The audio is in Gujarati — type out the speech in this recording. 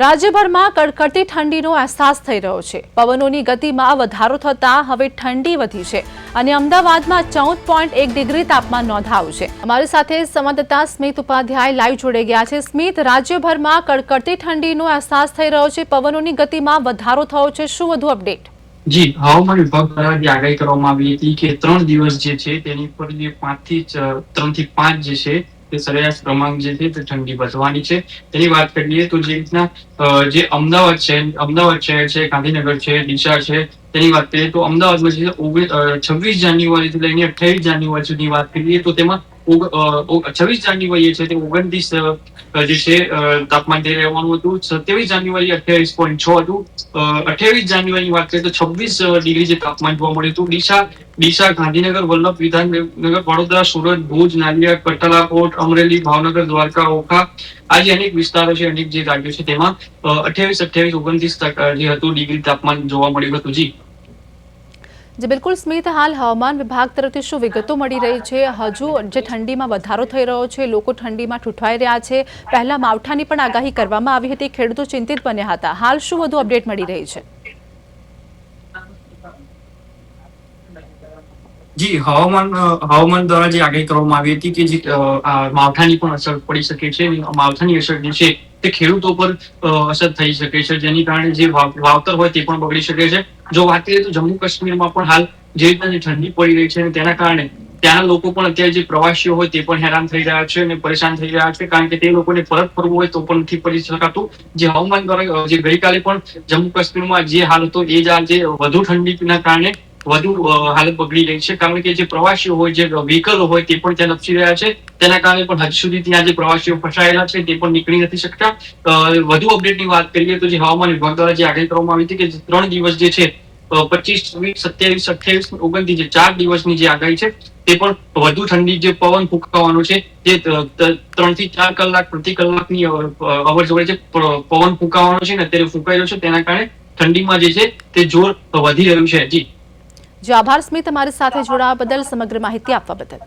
રાજ્યભરમાં કડકડતી ઠંડીનો અહેસાસ થઈ રહ્યો છે. પવનોની ગતિમાં વધારો થતાં હવે ઠંડી વધી છે અને અમદાવાદમાં ચૌદ પોઈન્ટ એક ડિગ્રી તાપમાન નોંધાયું છે. અમારી સાથે સંવાદદાતા સ્મિત ઉપાધ્યાય લાઈવ જોડાઈ ગયા છે. સ્મિત, રાજ્યભરમાં કડકડતી ઠંડીનો અહેસાસ થઈ રહ્યો છે. પવનોની ગતિમાં વધારો થયો છે. શું વધુ અપડેટ? જી, હવામાન વિભાગ દ્વારા જે આગાહી કરવામાં આવી હતી કે ત્રણ દિવસ જે છે તેની પર જે પાંચથી ત્રણથી પાંચ જે છે તે સરેરાશ ક્રમાંક જે છે તે ઠંડી વધવાની છે. તેની વાત કરીએ તો જે રીતના જે અમદાવાદ છે, અમદાવાદ શહેર છે, ગાંધીનગર છે, ડીસા છે, તેની વાત કરીએ તો અમદાવાદમાં જે છવ્વીસ જાન્યુઆરીથી લઈને અઠ્યાવીસ જાન્યુઆરી સુધી વાત કરીએ તો તેમાં છવ્વીસ જાન્યુઆરીએ છે તે ઓગણત્રીસ જે છે તાપમાન થઈ રહેવાનું હતું. સત્યાવીસ જાન્યુઆરી અઠ્યાવીસ પોઈન્ટ છ હતું. અઠ્યાવીસ જાન્યુઆરીની વાત કરીએ તો છવ્વીસ ડિગ્રી જે તાપમાન જોવા મળ્યું હતું. ડીસા ડીસા, ગાંધીનગર, વલ્લભ વિધાનનગર, વડોદરા, સુરત, ભુજ, નાલિયા કટલા કોટ અમરેલી, ભાવનગર, દ્વારકા, ઓખા આ જે અનેક વિસ્તારો છે, અનેક જે રાજ્યો છે તેમાં અઠ્યાવીસ અઠ્યાવીસ, ઓગણત્રીસ જે હતું ડિગ્રી તાપમાન જોવા મળ્યું હતું. જી. જે બિલકુલ સ્મિત હાલ હવામાન વિભાગ તરફથી શું વિગતો મળી રહી છે? હજુ જે ઠંડીમાં વધારો થઈ રહ્યો છે, લોકો ઠંડીમાં ઠૂંઠવાઈ રહ્યા છે. પહેલા માવઠાની પણ આગાહી કરવામાં આવી હતી, ખેડૂતો ચિંતિત બન્યા હતા. હાલ શું વધુ અપડેટ મળી રહી છે? જી, હવામાન હવામાન દ્વારા જે આગાહી કરવામાં આવી હતી કે જે માવઠાની પણ અસર પડી શકે છે માવઠાની અસર જે છે તે ખેડૂતો પર અસર થઈ શકે છે. જેની કારણે જે વાવતર હોય તે પણ બગડી શકે છે. જો વાત કરીએ તો જમ્મુ કાશ્મીરમાં પણ હાલ જે રીતના જે ઠંડી પડી રહી છે તેના કારણે ત્યાંના લોકો પણ અત્યારે જે પ્રવાસીઓ હોય તે પણ હેરાન થઈ રહ્યા છે અને પરેશાન થઈ રહ્યા છે. કારણ કે તે લોકોને પરત ફરવું હોય તો પણ નથી પડી શકાતું. જે હવામાન દ્વારા જે ગઈકાલે પણ જમ્મુ કાશ્મીરમાં જે હાલ હતો, એ જ આજે વધુ ઠંડીના કારણે વધુ હાલત બગડી રહી છે. કારણ કે જે પ્રવાસીઓ હોય, જે વ્હીકલો હોય, તે પણ ત્યાં લપસી રહ્યા છે. તેના કારણે પણ હજુ સુધી ત્યાં જે પ્રવાસીઓ ફસાયેલા છે, તે પણ નીકળી નથી શકતા. વધુ અપડેટની વાત કરીએ તો જે હવામાન વિભાગ દ્વારા જે આગાહી કરવામાં આવી હતી કે ત્રણ દિવસ જે છે પચીસ, છવ્વીસ, સત્યાવીસ, અઠ્યાવીસ ઓગણત્રીસ જે ચાર દિવસની જે આગાહી છે, તે પણ વધુ ઠંડી જે પવન ફૂંકાવાનો છે, ત- ત્રણથી ચાર કલાક, પ્રતિ કલાકની અવર જવર જે પવન ફૂંકાવાનો છે ને અત્યારે રહ્યો છે, તેના કારણે ઠંડીમાં જે છે, તે જોર વધી રહ્યું છે. જી. જો આભાર સ્મિત અમારી સાથે જોડાવા બદલ સમગ્ર માહિતી આપવા બદલ.